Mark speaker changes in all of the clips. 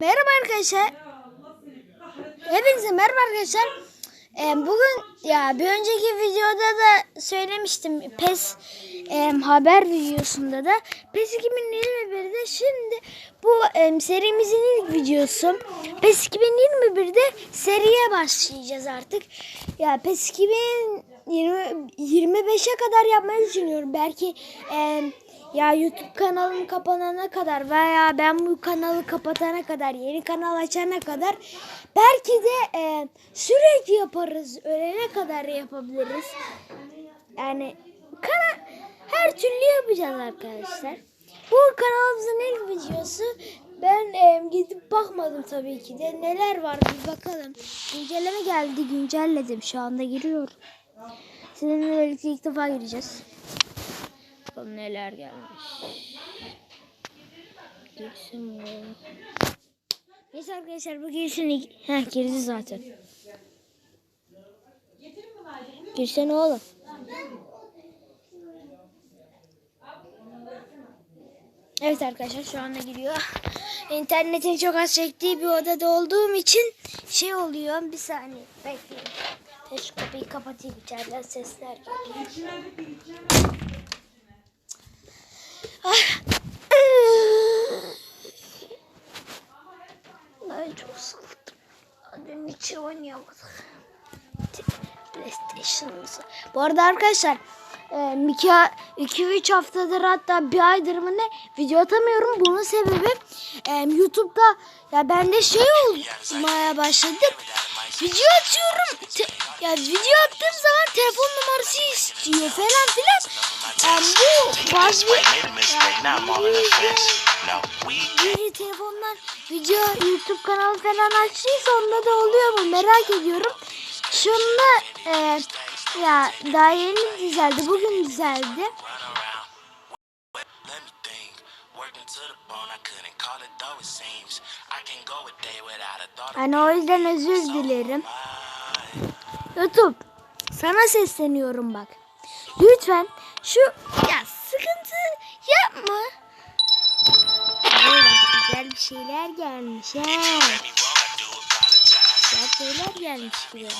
Speaker 1: Merhaba arkadaşlar. Hepinize merhaba arkadaşlar. Ee, bugün ya bir önceki videoda da söylemiştim. PES e, haber videosunda da PES 2021'de şimdi bu e, serimizin ilk videosu. PES 2021'de seriye başlayacağız artık. Ya PES 2025'e kadar yapmayı düşünüyorum. Belki e, ya YouTube kanalım kapanana kadar veya ben bu kanalı kapatana kadar, yeni kanal açana kadar belki de e, sürekli yaparız. Ölene kadar yapabiliriz. Yani kana her türlü yapacağız arkadaşlar. Bu kanalımızın ilk videosu. Ben e, gidip bakmadım tabii ki de. Neler var bir bakalım. Güncelleme geldi. Güncelledim. Şu anda giriyorum. Sizinle birlikte ilk defa gireceğiz. Bakalım neler gelmiş. Girsin bu. Neyse arkadaşlar bu girsin. Heh girdi zaten. Girsene oğlum. Evet arkadaşlar şu anda giriyor. İnternetin çok az çektiği bir odada olduğum için şey oluyor. Bir saniye bekleyin. Şu kapıyı kapatayım içeriden sesler geliyor. Ben çok sıkıldım. Dün hiç oynayamadık. PlayStation'ımızı. Bu arada arkadaşlar 2-3 haftadır hatta bir aydır mı ne video atamıyorum. Bunun sebebi e, YouTube'da ya bende şey olmaya başladı. Video atıyorum. Te- ya video attığım zaman telefon numarası istiyor falan filan. Bazı biri telefondan video YouTube kanalı falan açtıysa onda da oluyor mu merak ediyorum. Şunda e, ya daha yeni düzeldi. Bugün düzeldi. Hani o yüzden özür dilerim. YouTube sana sesleniyorum bak. Lütfen şu ya sıkıntı yapma. Evet, güzel bir şeyler gelmiş he. Güzel şeyler gelmiş buraya.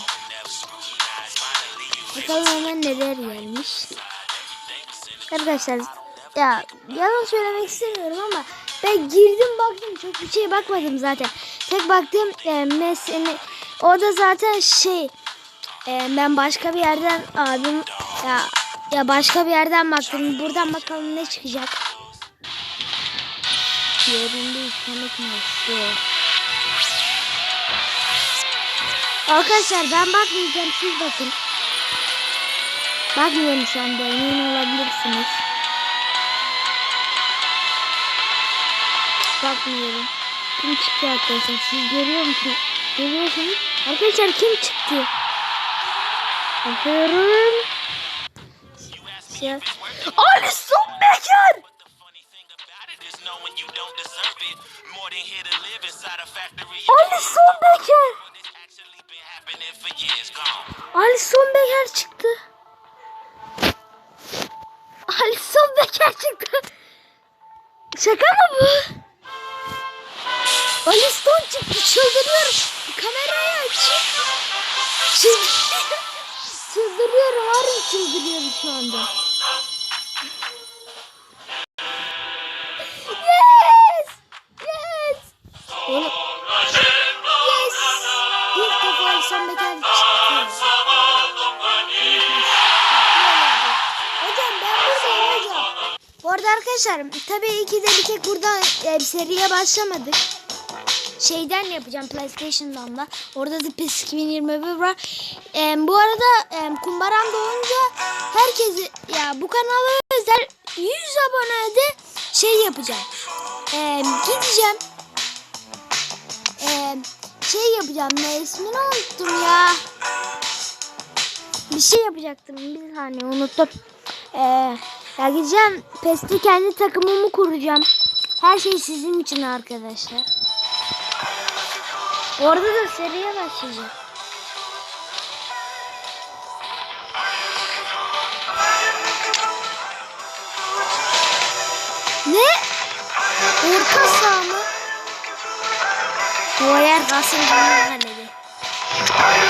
Speaker 1: Bakalım hemen neler gelmiş. Arkadaşlar ya yalan söylemek istemiyorum ama ben girdim baktım çok bir şey bakmadım zaten. Tek baktığım e, mesele o da zaten şey e, ben başka bir yerden abim ya ya başka bir yerden baktım. Buradan bakalım ne çıkacak. Yerinde yıkamak nasıl? Arkadaşlar ben bakmayacağım siz bakın. Bakmıyorum şu anda emin olabilirsiniz. Bakmıyorum. Kim çıktı arkadaşlar siz görüyor musunuz? Görüyorsunuz. Arkadaşlar kim çıktı? Bakıyorum. Ya. Alison Becker! Alison Becker! Alison Becker çıktı. Alison Becker çıktı. Şaka mı bu? Alison çıktı. Çıldırıyorum. Kamerayı açayım. Çıldırıyorum. Çıldırıyorum. Harbi çıldırıyorum şu anda. Arkadaşlar tabii ki de bir tek burada e, seriye başlamadık. Şeyden yapacağım PlayStation'dan da. Orada da PES 2021 var. E, bu arada e, kumbaram dolunca herkesi ya bu kanala özel 100 abonede şey yapacağım. E, gideceğim. E, şey yapacağım. Ne ismini unuttum ya. Bir şey yapacaktım. Bir saniye unuttum. Ee, ya gideceğim. PES'te kendi takımımı kuracağım. Her şey sizin için arkadaşlar. Orada da seriye başlayacağım. Ne? Orta saha mı? Hasan Can'ın kaledi. Kardeş.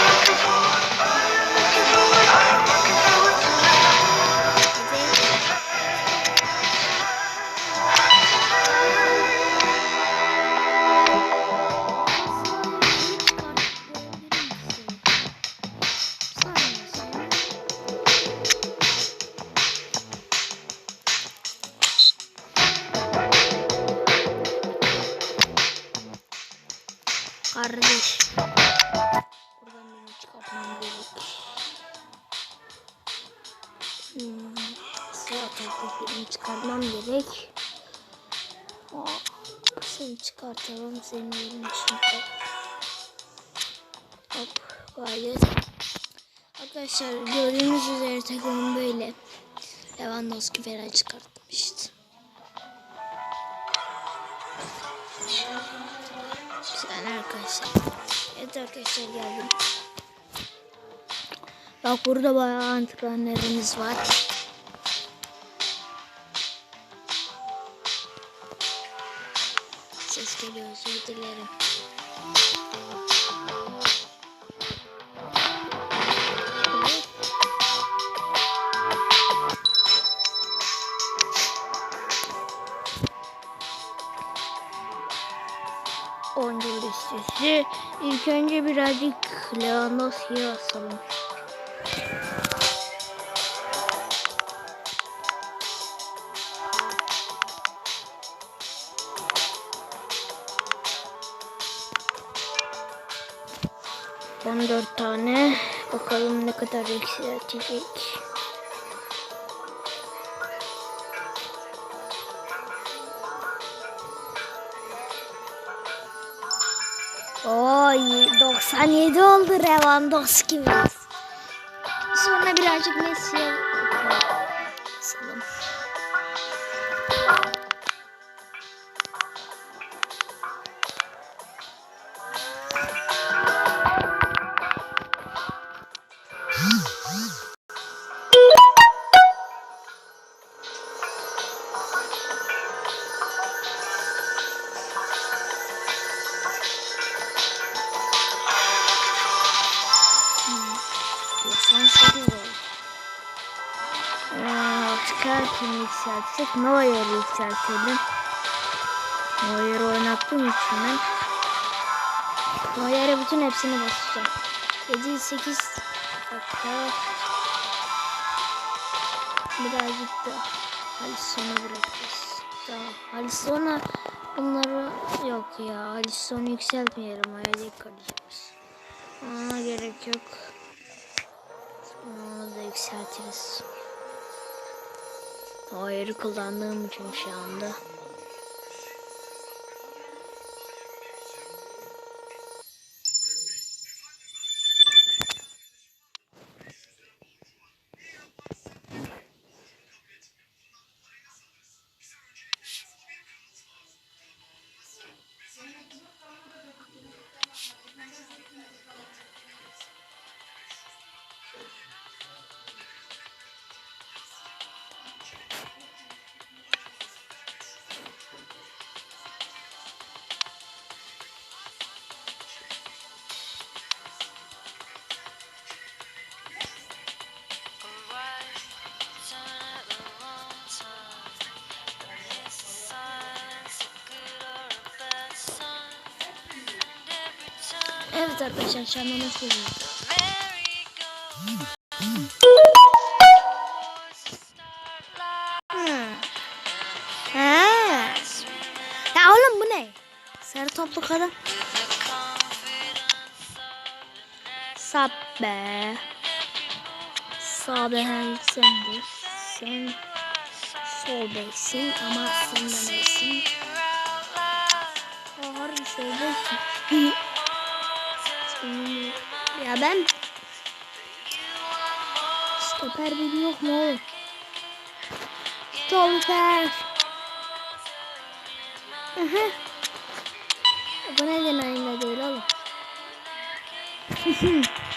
Speaker 1: Arkadaşlar gördüğünüz üzere takımım böyle. Lewandowski falan çıkartmıştı. Güzel arkadaşlar. Evet arkadaşlar geldim. Bak burada bayağı antrenörümüz var. Ses geliyor özür dilerim. Birazcık Lewandowski'ye basalım. On dört tane. Bakalım ne kadar yükseltecek. Oy 97 oldu Lewandowski biraz. Sonra birazcık Messi'ye Ee, çıkartın yükseltsek Neuer'i yükseltelim. Neuer'i oynattığım için ben Neuer'e bütün hepsini basacağım. 7 8 dakika birazcık da Alisson'a bırakacağız. Tamam. Alisson'a bunları yok ya. Alisson'u yükseltmeyelim. Hayal kalacağız. Ona gerek yok. Onu da yükseltiriz. O ayarı kullandığım için şu anda. Evet arkadaşlar nasıl Ha. Ya oğlum bu ne? Sarı toplu kadın. Sap be. Sağ be sen de. Sen sol beksin ama sen de neysin? Aa, harbi sol beksin. Senin- ya ben stoper biri yok mu oğlum? Stoper. Aha. Bu neden aynı değil oğlum?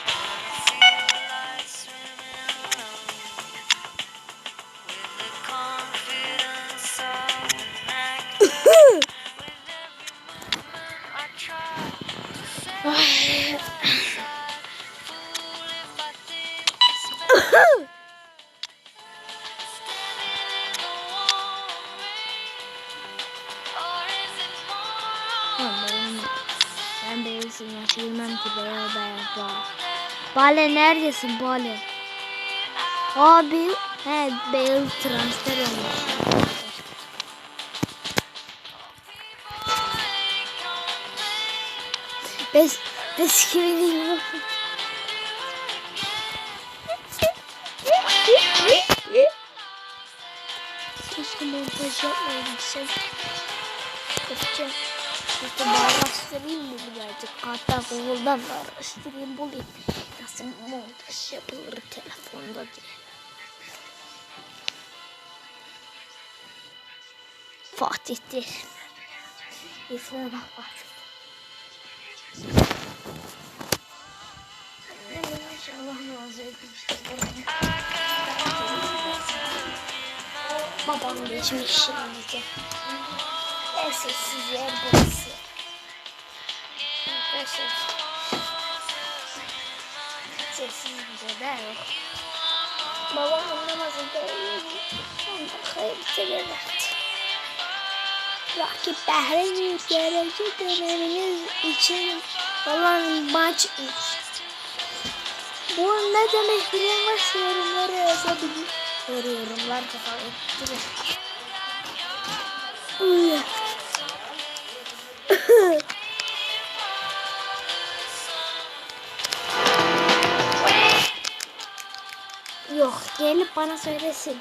Speaker 1: Bale neredesin Bale? Abi he Bale transfer olmuş. Bes bes kimi değil Keşke montaj yapmayayım sen. Yapacağım. İşte araştırayım mı birazcık? Hatta Google'dan da araştırayım bulayım. Nasıl montaj yapılır telefonda diye. Fatih'tir. İsmine bak Fatih. Edin. Babam geçmiş şimdi. En sessiz yer burası. Bir yer yok. Babamın namazı da onda hayırlısı verdi. Rakip Behre'nin gelecek döneminiz için olan maç 3. Bu ne demek varsa yorumlara yazabilir. Böyle yorumlar kafa ettirir. Gelip bana söylesin.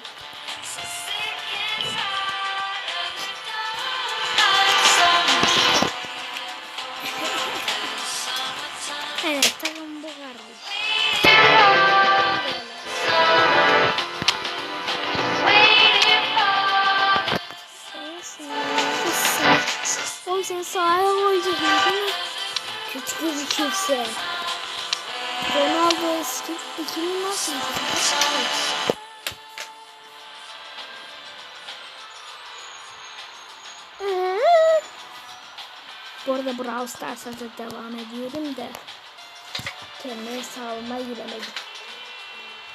Speaker 1: Evet tamam bu kardeş. Oğlum seni sahaya koyacak mi? Kötü gözüküyorsun. Ronaldo eski 2000 nasıl? Bu arada Brawl Stars'a da devam ediyorum da kendi hesabıma giremedim.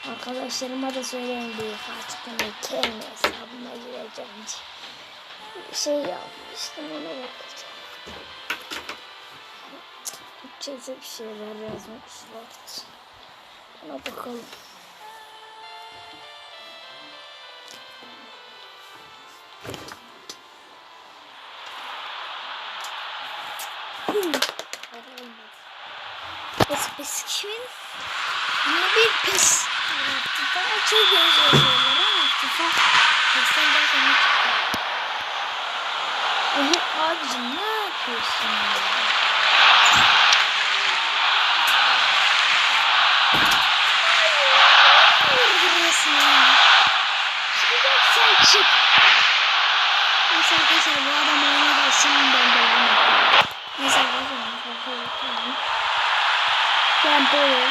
Speaker 1: Arkadaşlarıma da söyleyin diye gündür kendi hesabıma gireceğim diye. Şey yapmıştım ona bakacağım. Türkçe'de bir şeyler yazmışlar. Ona bakalım. Pes pes kimin? Ama bir pes. Daha çok şeyler ama FIFA pesten daha sonra çıktı. Oha abicim ne yapıyorsun ya? Ya. Sen çık. Neyse arkadaşlar bu adam oyuna şimdi ben devam edeyim. Neyse arkadaşlar. Ben böyle.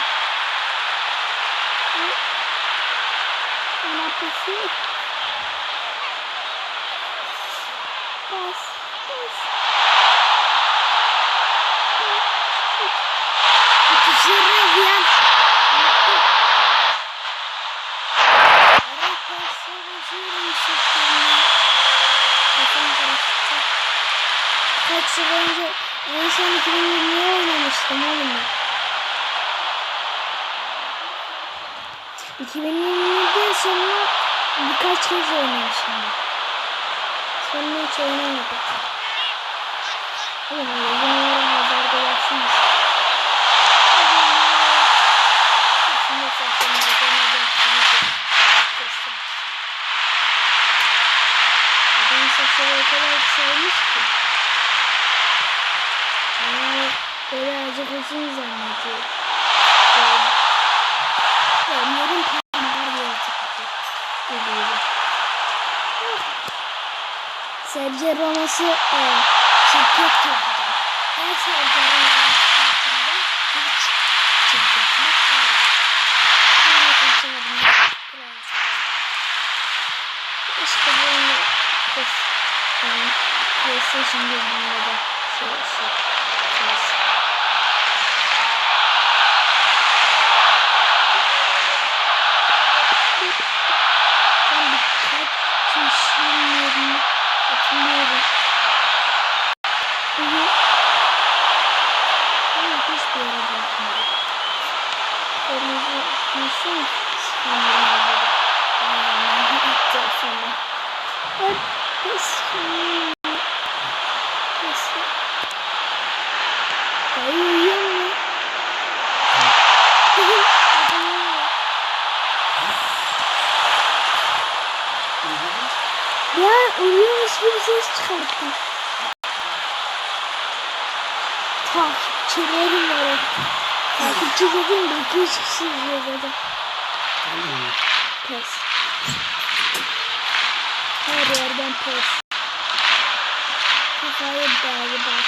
Speaker 1: Takipçilerim var. Takipçi dedim de 200 kişi izliyor zaten. Pes. Her yerden pes. Kafayı bağlı bak.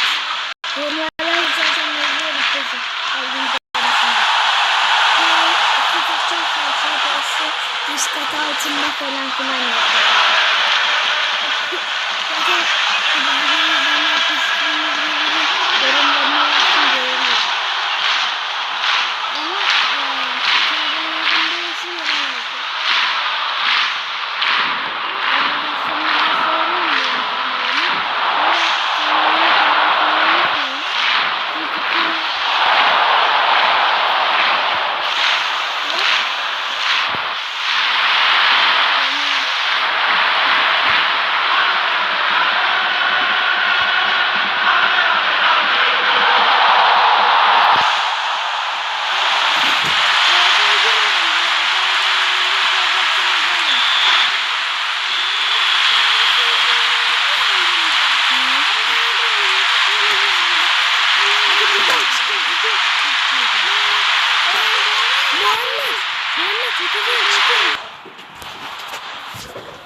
Speaker 1: Yorumlardan zaten yazıyorum pesi. Aldığım arasında. Hey, okuyacak karşı pesi. Üst kat altında falan filan. Zaten bizim zaman pesiğini yorumlarını yaptım görüyorum. Ama eee telefonlarında nasıl yorum yazıyor?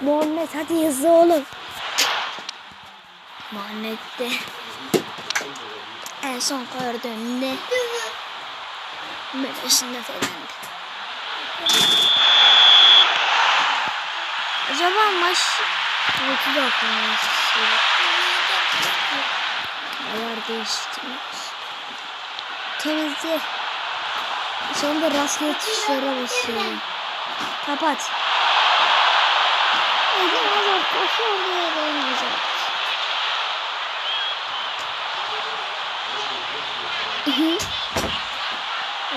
Speaker 1: Muhammed hadi hızlı olun. Muhammed de en son Meleşinde falandı. Acaba maç 6 dakika mı? Ayar değiştirmiş. Temizle. Sonunda rastgele tuşlara basıyorum. Kapat. Edemez arkadaşlar orada edemeyecek.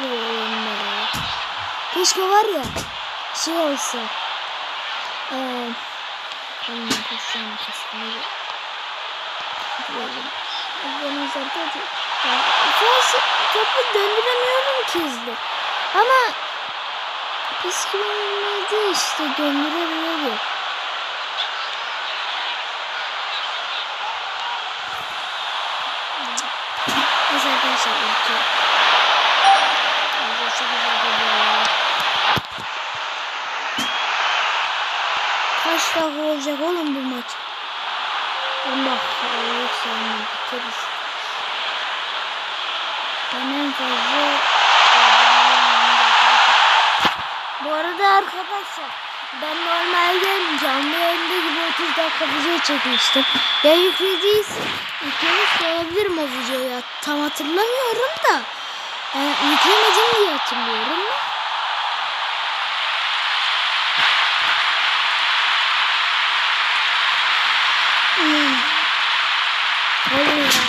Speaker 1: Oğlum be. Keşke var ya şey olsa. Eee Oğlum koşacağım kesinlikle. Böyle. Ben zaten Fons topu döndüremiyorum ki hızlı. Ama psikolojide işte döndürebiliyorum. Neyse arkadaşlar bakıyorum. Çok güzel geliyor. Kaç dakika olacak oğlum bu maç? Allah Allah sen biteriz. Ben en fazla Bu arada arkadaşlar ben normalde canlı yayında gibi 30 dakika video çekmiştim. Ya yüklediyiz. Yüklemiş olabilirim o videoyu. Tam hatırlamıyorum da. Yani yüklemedim diye hatırlıyorum. Hmm. Hayır ya.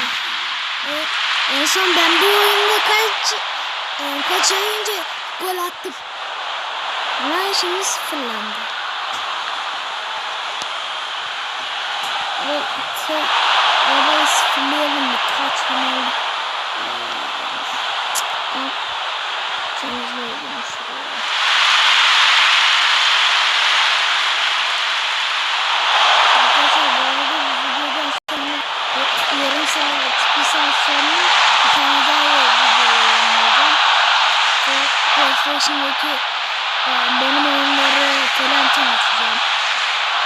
Speaker 1: E, son ben bu oyunda kaç e, kaç ay önce gol attım. Ama şimdi sıfırlandı. Ve te, orayı sıfırlayalım bir kaç gün oldu. Aa, Temizleyelim şurayı. Arkadaşlar bu arada bu videodan sonra yarım saat, bir saat sonra bir tane daha video yayınlayacağım. Ve PlayStation'daki e, benim oyunları falan tanıtacağım.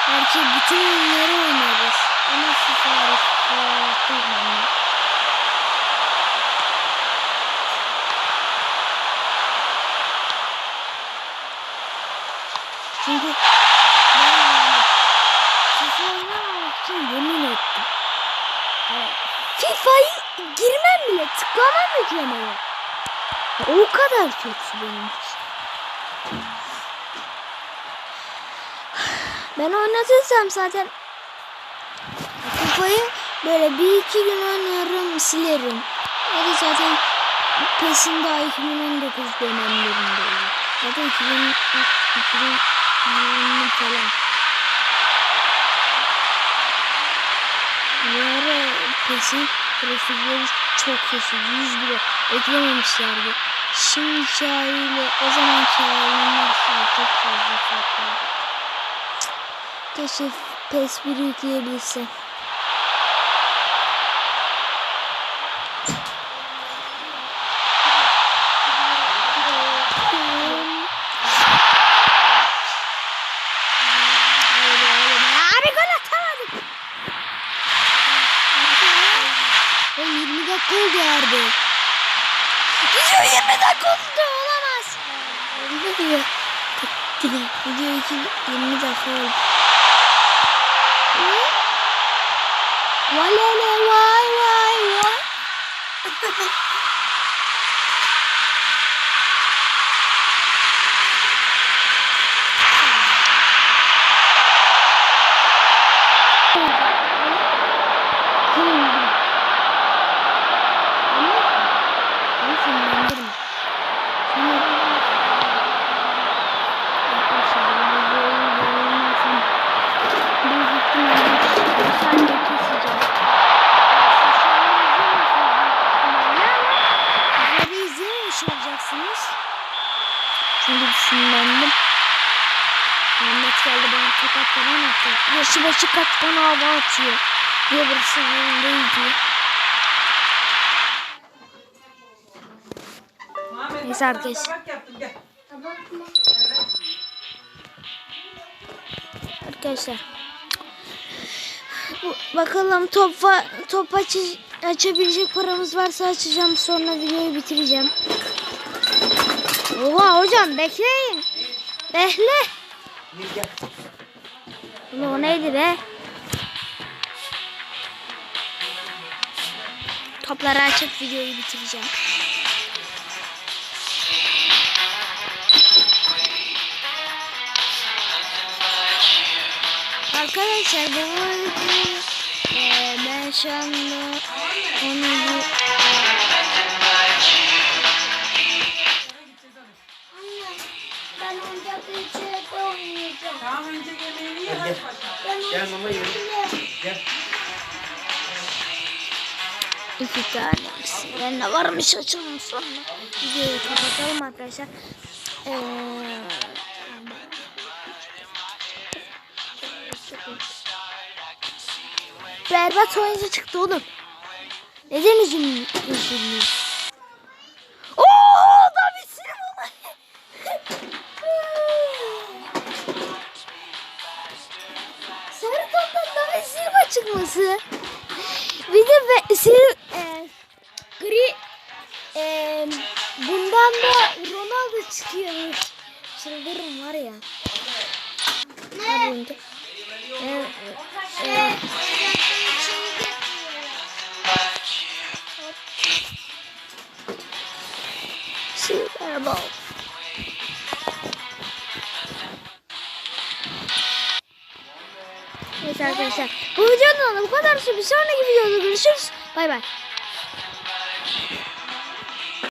Speaker 1: Belki bütün oyunları oynarız. Ama hariç bilmem. Çünkü ben yani FIFA oynamamak için yemin ettim. Yani FIFA'yı girmem bile tıklamam yüklemeye. O kadar kötü benim için. Ben oynatırsam zaten FIFA'yı böyle bir iki gün oynarım silerim. Ya da zaten PES'in daha 2019 dönemlerindeyim. Ya da 2000, 2020 falan. Bu ara PES'in grafikleri çok kötü. 100 bile eklememişlerdi. Şimdiki haliyle o zamanki halinden çok fazla farklı. Keşke PES 1 yükleyebilsem. 120 dakikada olamaz. Ne diyor? Video için 20 dakika oldu. Vay vay vay vay. Sinirlendim. Ahmet geldi bana tokat falan attı. Yaşı başı kaç bana hava atıyor. Diye burası diye.
Speaker 2: Muhammed,
Speaker 1: Neyse arkadaşlar. Arkadaşlar. Bakalım top va- top açı- açabilecek paramız varsa açacağım sonra videoyu bitireceğim. Oha hocam bekleyin. Bekle. Ulan o neydi be? Topları açıp videoyu bitireceğim. Arkadaşlar bu eee, ben şu anda onu
Speaker 2: önce yemeğini ye, hadi bakalım.
Speaker 3: Gel mama yiyelim. Gel.
Speaker 1: İki tane Ben ne varmış açalım sonra. Videoyu kapatalım arkadaşlar. Eee... Berbat oyuncu çıktı oğlum. Neden üzülmüyor? 是。